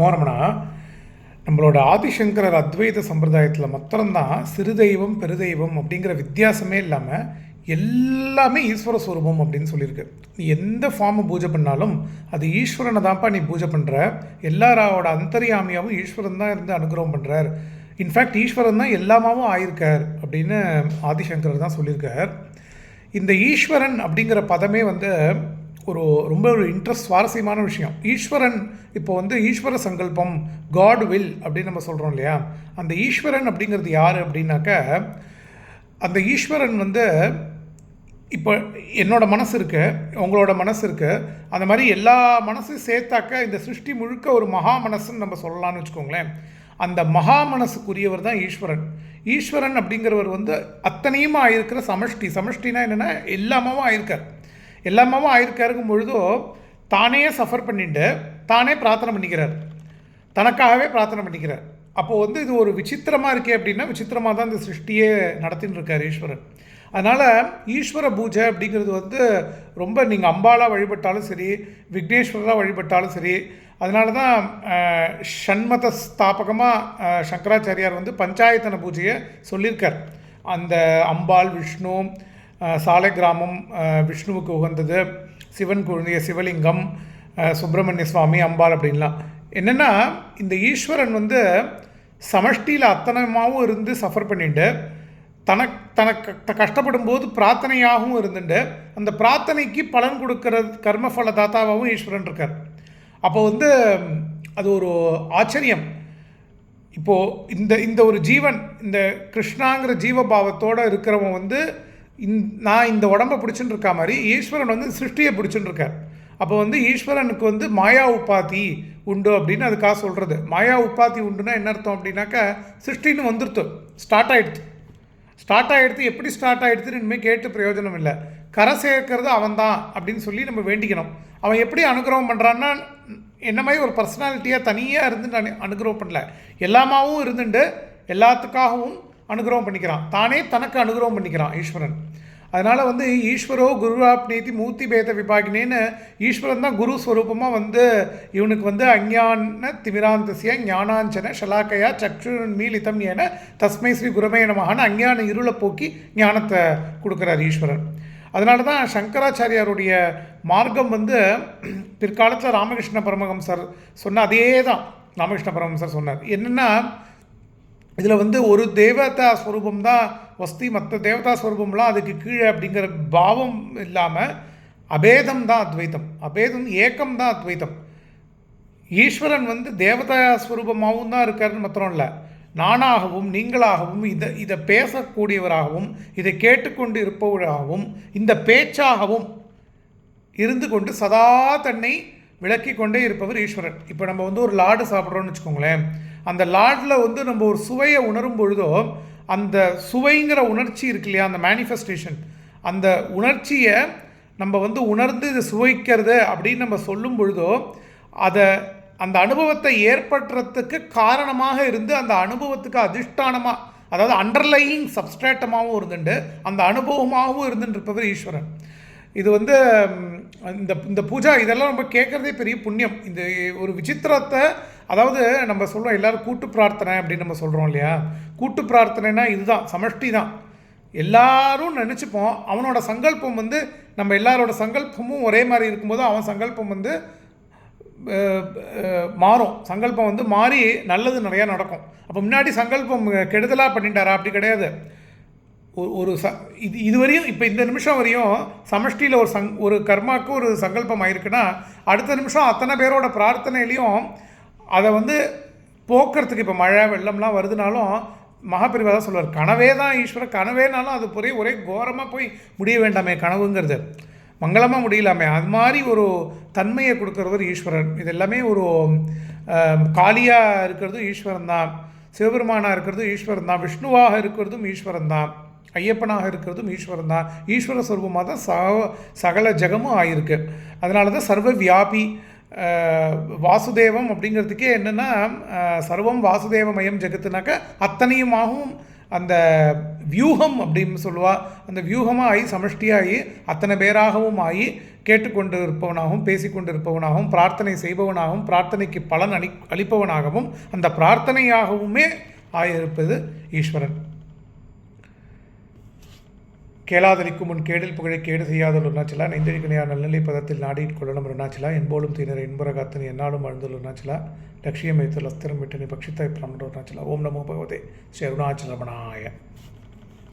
போனோம்னா நம்மளோட ஆதிசங்கரர் அத்வைத சம்பிரதாயத்தில் மாத்திரம்தான் சிறு தெய்வம் பெருதெய்வம் அப்படிங்கிற வித்தியாசமே இல்லாமல் எல்லாமே ஈஸ்வர ஸ்வரூபம் அப்படின்னு சொல்லியிருக்கு. நீ எந்த ஃபார்மை பூஜை பண்ணாலும் அது ஈஸ்வரனை தான்ப்பா நீ பூஜை பண்ணுற எல்லாரோட அந்தரியாமியாவும் ஈஸ்வரன் தான் இருந்து அனுகிரகம் பண்ணுறார் இன்ஃபேக்ட் ஈஸ்வரன் தான் எல்லாமாவும் ஆயிருக்கார் அப்படின்னு ஆதிசங்கரர் தான் சொல்லியிருக்கார். இந்த ஈஸ்வரன் அப்படிங்கிற பதமே வந்து ஒரு ரொம்ப ஒரு இன்ட்ரெஸ்ட் சுவாரஸ்யமான விஷயம். ஈஸ்வரன் இப்போ வந்து ஈஸ்வர சங்கல்பம் காட் வில் அப்படின்னு நம்ம சொல்கிறோம் இல்லையா? அந்த ஈஸ்வரன் அப்படிங்கிறது யார் அப்படின்னாக்க அந்த ஈஸ்வரன் வந்து இப்போ என்னோட மனசு இருக்குது உங்களோட மனசு இருக்குது அந்த மாதிரி எல்லா மனசையும் சேர்த்தாக்க இந்த சிருஷ்டி முழுக்க ஒரு மகா மனசுன்னு நம்ம சொல்லலாம்னு வச்சுக்கோங்களேன். அந்த மகா மனசுக்குரியவர் தான் ஈஸ்வரன். ஈஸ்வரன் அப்படிங்கிறவர் வந்து அத்தனையுமா ஆயிருக்கிற சமஷ்டி. சமஷ்டினா என்னென்னா எல்லாமும் ஆயிருக்கார். எல்லாமாவும் ஆயிருக்காருக்கும் பொழுதோ தானே சஃபர் பண்ணிட்டு தானே பிரார்த்தனை பண்ணிக்கிறார். தனக்காகவே பிரார்த்தனை பண்ணிக்கிறார். அப்போது வந்து இது ஒரு விசித்திரமாக இருக்கே அப்படின்னா விசித்திரமாக தான் இந்த சிருஷ்டியே நடத்தின்னு இருக்கார் ஈஸ்வரன் அதனால் ஈஸ்வர பூஜை அப்படிங்கிறது வந்து ரொம்ப நீங்கள் அம்பாலாக வழிபட்டாலும் சரி விக்னேஸ்வரராக வழிபட்டாலும் சரி அதனால தான் ஷண்மத ஸ்தாபகமாக சங்கராச்சாரியார் வந்து பஞ்சாயத்தன பூஜையை சொல்லியிருக்கார். அந்த அம்பாள் விஷ்ணு சாலை கிராமம் விஷ்ணுவுக்கு உகந்தது சிவன் குழந்தைய சிவலிங்கம் சுப்பிரமணிய சுவாமி அம்பாள் அப்படின்லாம். என்னென்னா இந்த ஈஸ்வரன் வந்து சமஷ்டியில் அத்தனமாகவும் இருந்து சஃபர் பண்ணிட்டு தனக்கு தனக்கு த- கஷ்டப்படும் போது பிரார்த்தனையாகவும் இருந்துட்டு அந்த பிரார்த்தனைக்கு பலன் கொடுக்கிற கர்மஃபல தாத்தாவாகவும் ஈஸ்வரன் இருக்கார். அப்போ வந்து அது ஒரு ஆச்சரியம். இப்போது இந்த இந்த ஒரு ஜீவன் இந்த கிருஷ்ணாங்கிற ஜீவபாவத்தோடு இருக்கிறவன் வந்து இந் நான் இந்த உடம்பை பிடிச்சுன்னு இருக்கா மாதிரி ஈஸ்வரன் வந்து சிருஷ்டியை பிடிச்சுன்னு இருக்கார் அப்போ வந்து ஈஸ்வரனுக்கு வந்து மாயா உப்பாத்தி உண்டு அப்படின்னு அதுக்காக சொல்கிறது மாயா உப்பாத்தி உண்டுன்னா என்ன அர்த்தம் அப்படின்னாக்கா சிருஷ்டின்னு வந்துருத்து ஸ்டார்ட் ஆகிடுது ஸ்டார்ட் ஆகிடுது எப்படி ஸ்டார்ட் ஆகிடுதுன்னு இனிமேல் கேட்டு பிரயோஜனம் இல்லை. கரை சேர்க்கறது அவன்தான் அப்படின்னு சொல்லி நம்ம வேண்டிக்கணும். அவன் எப்படி அனுகிரகம் பண்ணுறான்னா என்ன மாதிரி ஒரு பர்சனாலிட்டியாக தனியாக இருந்து நான் அனுகிரகம் பண்ணல. எல்லாமாவும் இருந்துட்டு எல்லாத்துக்காகவும் அனுகிரகம் பண்ணிக்கிறான். தானே தனக்கு அனுகிரகம் பண்ணிக்கிறான் ஈஸ்வரன். அதனால் வந்து ஈஸ்வரோ குருவாப்னேதி மூர்த்தி பேத விபாகினேன்னு ஈஸ்வரன் தான் குரு ஸ்வரூபமாக வந்து இவனுக்கு வந்து அஞ்ஞான திமிராந்தசிய ஞானாஞ்சன ஷலாக்கையா சக்ஷு மீலிதம் என தஸ்மை ஸ்ரீ குருமே நமகான அஞ்ஞான இருளை போக்கி ஞானத்தை கொடுக்குறார் ஈஸ்வரன். அதனால தான் சங்கராச்சாரியாருடைய மார்க்கம் வந்து பிற்காலத்தில் ராமகிருஷ்ண பரமஹம்சர் சொன்ன அதே தான் ராமகிருஷ்ண பரமஹம்சர் சொன்னார். என்னென்னா இதில் வந்து ஒரு தேவதா ஸ்வரூபம் தான் வஸ்தி மற்ற தேவதா ஸ்வரூபம்லாம் அதுக்கு கீழே அப்படிங்கிற பாவம் இல்லாமல் அபேதம் தான் அத்வைத்தம். அபேதம் ஏக்கம் தான் அத்வைத்தம். ஈஸ்வரன் வந்து தேவதா ஸ்வரூபமாகவும் தான் இருக்காருன்னு மாத்திரம் இல்லை. நானாகவும் நீங்களாகவும் இதை இதை பேசக்கூடியவராகவும் இதை கேட்டுக்கொண்டு இருப்பவராகவும் இந்த பேச்சாகவும் இருந்து கொண்டு சதா தன்னை விளக்கி கொண்டே இருப்பவர் ஈஸ்வரன். இப்போ நம்ம வந்து ஒரு லாடு சாப்பிட்றோன்னு வச்சுக்கோங்களேன். அந்த லார்டில் வந்து நம்ம ஒரு சுவையை உணரும் பொழுதோ அந்த சுவைங்கிற உணர்ச்சி இருக்கு இல்லையா அந்த மேனிஃபெஸ்டேஷன் அந்த உணர்ச்சியை நம்ம வந்து உணர்ந்து இது சுவைக்கிறது அப்படின்னு நம்ம சொல்லும் பொழுதோ அதை அந்த அனுபவத்தை ஏற்படுறதுக்கு காரணமாக இருந்து அந்த அனுபவத்துக்கு அதிஷ்டானமாக அதாவது அண்டர்லையிங் சப்ஸ்ட்ரேட்டமாகவும் இருந்துட்டு அந்த அனுபவமாகவும் இருந்துட்டு இருப்பவர் ஈஸ்வரன். இது வந்து இந்த இந்த பூஜா இதெல்லாம் நம்ம கேட்குறதே பெரிய புண்ணியம். இந்த ஒரு விசித்திரத்தை அதாவது நம்ம சொல்கிறோம் எல்லாரும் கூட்டு பிரார்த்தனை அப்படின்னு நம்ம சொல்கிறோம் இல்லையா? கூட்டு பிரார்த்தனைனா இதுதான் சமஷ்டி தான். எல்லாரும் நினச்சிப்போம் அவனோட சங்கல்பம் வந்து நம்ம எல்லாரோட சங்கல்பமும் ஒரே மாதிரி இருக்கும்போது அவன் சங்கல்பம் வந்து மாறும். சங்கல்பம் வந்து மாறி நல்லது நிறையா நடக்கும். அப்போ முன்னாடி சங்கல்பம் கெடுதலாக பண்ணிட்டாரா? அப்படி கிடையாது. ஒரு ஒரு ச இது இதுவரையும் இப்போ இந்த நிமிஷம் வரையும் சமஷ்டியில் ஒரு சங் ஒரு கர்மாவுக்கு ஒரு சங்கல்பம் ஆயிருக்குன்னா அடுத்த நிமிஷம் அத்தனை பேரோட பிரார்த்தனையிலையும் அதை வந்து போக்குறதுக்கு இப்போ மழை வெள்ளம்லாம் வருதுனாலும் மகாபிரிவா தான் சொல்லுவார் கனவே தான் ஈஸ்வர கனவேனாலும் அது ஒரே ஒரே கோரமாக போய் முடிய வேண்டாமே கனவுங்கிறது. மங்களமாக முடியலாமே. அது மாதிரி ஒரு தன்மையை கொடுக்குறவர் ஈஸ்வரன் இது எல்லாமே ஒரு காளியாக இருக்கிறதும் ஈஸ்வரன் தான். சிவபெருமானாக இருக்கிறதும் ஈஸ்வரன் தான். விஷ்ணுவாக இருக்கிறதும் ஈஸ்வரன் தான். ஐயப்பனாக இருக்கிறதும் ஈஸ்வரன் தான். ஈஸ்வர ஸ்வரூபமாக தான் சக சகல ஜெகமும் ஆயிருக்கு. அதனால தான் சர்வ வியாபி வாசுதேவம் அப்படிங்கிறதுக்கே என்னென்னா சர்வம் வாசுதேவமயம் ஜெகத்துனாக்க அத்தனையுமாகவும் அந்த வியூகம் அப்படின்னு சொல்லுவா அந்த வியூகமாக ஆகி சமஷ்டியாகி அத்தனை பேராகவும் ஆகி கேட்டுக்கொண்டு இருப்பவனாகவும் பேசிக்கொண்டு இருப்பவனாகவும் பிரார்த்தனை செய்பவனாகவும் பிரார்த்தனைக்கு பலன் அளி அளிப்பவனாகவும் அந்த பிரார்த்தனையாகவுமே ஆயிருப்பது ஈஸ்வரன். கேளாதலிக்கும் முன் கேடில் புகழை கேடு செய்யாதல் அருணாச்சலா நெஞ்சழிக்கணையார் நல்நிலை பதத்தில் நாடிட் கொள்ளணும் அருணாச்சலா என்போலும் தீனர் இன்புரகாத்தன் என்னாலும் அழுந்தல் அருணாச்சலா லட்சியம் வைத்தல் அஸ்திரம் விட்டு நீ பக்ஷித்தாய் பிராமண அருணாச்சலா. ஓம் நமோ பகவதே. ஸ்ரீ அருணாச்சலமனாய.